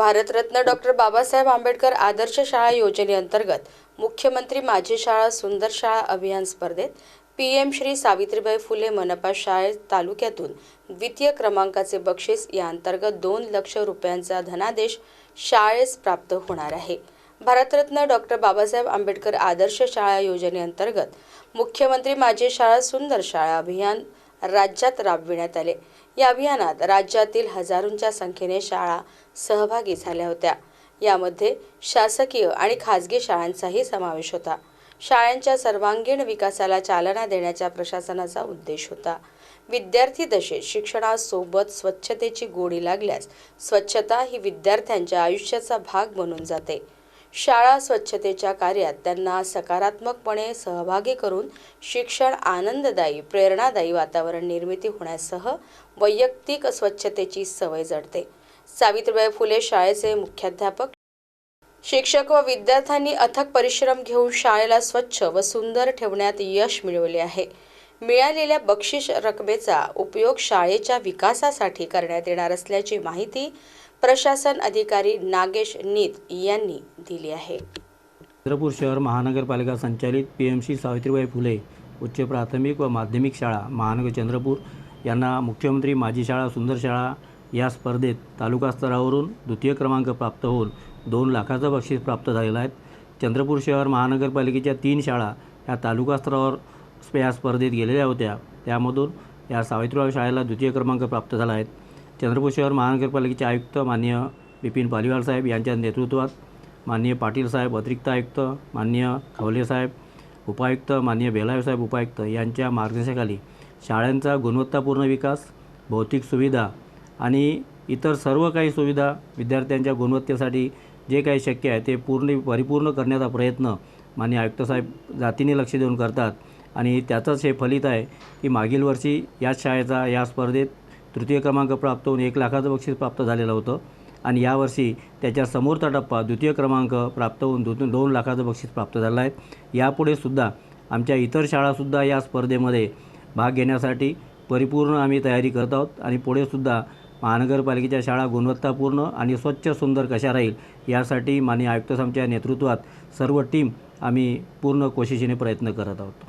Bharat Ratna doctor Babasaheb Ambedkar आदर्श शाळा योजनेअंतर्गत मुख्यमंत्री माझी शाळा सुंदर शाळा अभियान स्पर्धेत पी एम श्री सावित्रीबाई फुले मनपा शाळेत तालुक्यातून द्वितीय क्रमांकाचे बक्षीस या अंतर्गत दोन लक्ष रुपयांचा धनादेश शाळेस प्राप्त होणार आहे. भारतरत्न डॉक्टर बाबासाहेब आंबेडकर आदर्श शाळा योजनेअंतर्गत मुख्यमंत्री माझी शाळा सुंदर शाळा अभियान राज्यात राबविण्यात आले. या अभियानात राज्यातील हजारोंच्या संख्येने शाळा सहभागी झाल्या होत्या. यामध्ये शासकीय आणि खाजगी शाळांचाही समावेश होता. शाळांच्या सर्वांगीण विकासाला चालना देण्याचा प्रशासनाचा उद्देश होता. विद्यार्थी दशेत शिक्षणासोबत स्वच्छतेची गोडी लागल्यास स्वच्छता ही विद्यार्थ्यांच्या आयुष्याचा भाग बनून जाते. शाळा स्वच्छतेच्या कार्यात त्यांना सकारात्मकपणे सहभागी करून शिक्षण आनंददायी प्रेरणादायी वातावरण निर्मिती होण्यासह वैयक्तिक स्वच्छतेची सवय जडते. सावित्रीबाई फुले शाळेचे मुख्याध्यापक शिक्षक व विद्यार्थ्यांनी अथक परिश्रम घेऊन शाळेला स्वच्छ व सुंदर ठेवण्यात यश मिळवले आहे. मिळालेल्या बक्षीस रकमेचा उपयोग शाळेच्या विकासासाठी करण्यात येणार असल्याची माहिती प्रशासन अधिकारी नागेश नीत यांनी दिली आहे. चंद्रपूर शहर महानगरपालिका संचालित P M C Savitribai Phule उच्च प्राथमिक व माध्यमिक शाळा महानगर चंद्रपूर यांना मुख्यमंत्री माझी शाळा सुंदर शाळा या स्पर्धेत तालुका स्तरावरून द्वितीय क्रमांक प्राप्त होऊन दोन लाखाचं बक्षीस प्राप्त झालेलं आहे. चंद्रपूर शहर महानगरपालिकेच्या तीन शाळा ह्या तालुका स्तरावर या स्पर्धेत गेलेल्या होत्या. त्यामधून या सावित्रीबाई शाळेला द्वितीय क्रमांक प्राप्त झाला आहे. चंद्रपूर शहर महानगरपालिकेचे आयुक्त मान्य बिपिन पालिवाल साहेब यांच्या नेतृत्वात माननीय पाटील साहेब अतिरिक्त आयुक्त माननीय खवले साहेब उपायुक्त मान्य बेलावे साहेब उपायुक्त यांच्या मार्गदर्शनाखाली शाळांचा गुणवत्तापूर्ण विकास भौतिक सुविधा आणि इतर सर्व काही सुविधा विद्यार्थ्यांच्या गुणवत्तेसाठी जे काही शक्य आहे ते पूर्ण परिपूर्ण करण्याचा प्रयत्न मान्य आयुक्त साहेब जातीने लक्ष देऊन करतात. आणि त्याचंच हे फलित आहे की मागील वर्षी याच शाळेचा या स्पर्धेत तृतीय क्रमांक प्राप्त होऊन एक लाखाचं बक्षीस प्राप्त झालेलं होतं. आणि यावर्षी त्याच्या समोरचा टप्पा द्वितीय क्रमांक प्राप्त होऊन दोन दोन लाखाचं बक्षीस प्राप्त झालं आहे. यापुढे सुद्धा आमच्या इतर शाळासुद्धा या स्पर्धेमध्ये भाग घेण्यासाठी परिपूर्ण आम्ही तयारी करत आहोत. आणि पुढेसुद्धा महानगरपालिकेच्या शाळा गुणवत्तापूर्ण आणि स्वच्छ सुंदर कशा राहील यासाठी माननीय आयुक्त आमच्या नेतृत्वात सर्व टीम आम्ही पूर्ण कोशिशीने प्रयत्न करत आहोत.